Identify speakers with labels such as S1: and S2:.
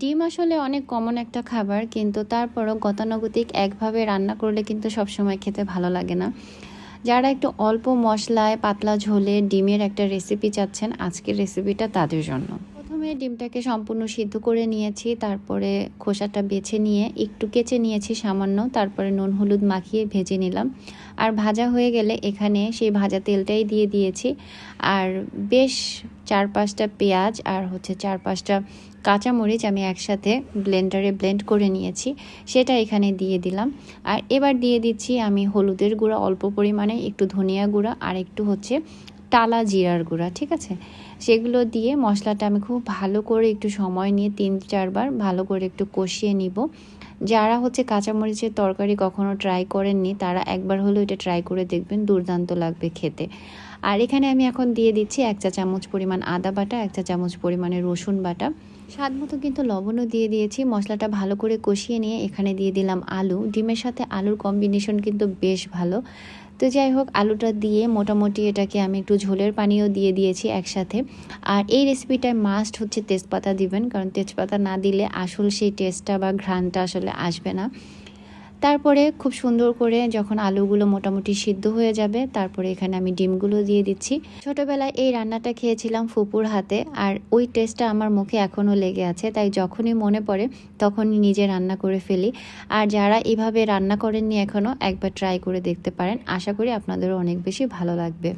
S1: ডিম আসলে অনেক কমন একটা খাবার, কিন্তু তারপরও গতানুগতিক একভাবে রান্না করলে কিন্তু সবসময় খেতে ভালো লাগে না। যারা একটু অল্প মশলায় পাতলা ঝোলে ডিমের একটা রেসিপি চাচ্ছেন, আজকের রেসিপিটা তাদের জন্য। প্রথমে ডিমটাকে সম্পূর্ণ সিদ্ধ করে নিয়েছি, তারপরে খোসাটা বেছে নিয়ে একটু কেচে নিয়েছি সামান্য, তারপরে নুন হলুদ মাখিয়ে ভেজে নিলাম। আর ভাজা হয়ে গেলে এখানে সেই ভাজা তেলটাই দিয়ে দিয়েছি। আর বেশ চার পাঁচটা পেঁয়াজ আর হচ্ছে চার পাঁচটা কাঁচামরিচ আমি একসাথে ব্লেন্ডারে ব্লেন্ড করে নিয়েছি, সেটা এখানে দিয়ে দিলাম। আর এবার দিয়ে দিচ্ছি আমি হলুদের গুঁড়া, অল্প পরিমাণে একটু ধনিয়া গুঁড়া আর একটু হচ্ছে টালা জিরার গুঁড়া, ঠিক আছে? সেগুলো দিয়ে মশলাটা আমি খুব ভালো করে একটু সময় নিয়ে তিন চারবার ভালো করে একটু কষিয়ে নিব। যারা হচ্ছে কাঁচামরিচের তরকারি কখনো ট্রাই করেননি, তারা একবার হলেও এটা ট্রাই করে দেখবেন, দুর্দান্ত লাগবে খেতে। আর এখানে আমি এখন দিয়ে দিচ্ছি এক চা চামচ পরিমাণ আদা বাটা, এক চা চামচ পরিমাণে রসুন বাটা। স্বাদ মতো কিন্তু লবণও দিয়ে দিয়েছি, মশলাটা ভালো করে কষিয়ে নিয়ে এখানে দিয়ে দিলাম আলু। ডিমের সাথে আলুর কম্বিনেশন কিন্তু বেশ ভালো। তো যাই হোক, আলুটা দিয়ে মোটামুটি এটাকে আমি একটু ঝোলের পানিও দিয়ে দিয়েছি একসাথে। আর এই রেসিপিটায় মাস্ট হচ্ছে তেজপাতা দিবেন, কারণ তেজপাতা না দিলে আসল সেই টেস্টটা বা ঘ্রাণটা আসলে আসবে না। তারপরে খুব সুন্দর করে যখন আলুগুলো মোটামুটি সিদ্ধ হয়ে যাবে, তারপরে এখানে আমি ডিমগুলো দিয়ে দিচ্ছি। ছোটোবেলায় এই রান্নাটা খেয়েছিলাম ফুপুর হাতে আর ওই টেস্টটা আমার মুখে এখনও লেগে আছে, তাই যখনই মনে পড়ে তখনই নিজে রান্না করে ফেলি। আর যারা এভাবে রান্না করেননি এখনও একবার ট্রাই করে দেখতে পারেন। আশা করি আপনাদেরও অনেক বেশি ভালো লাগবে।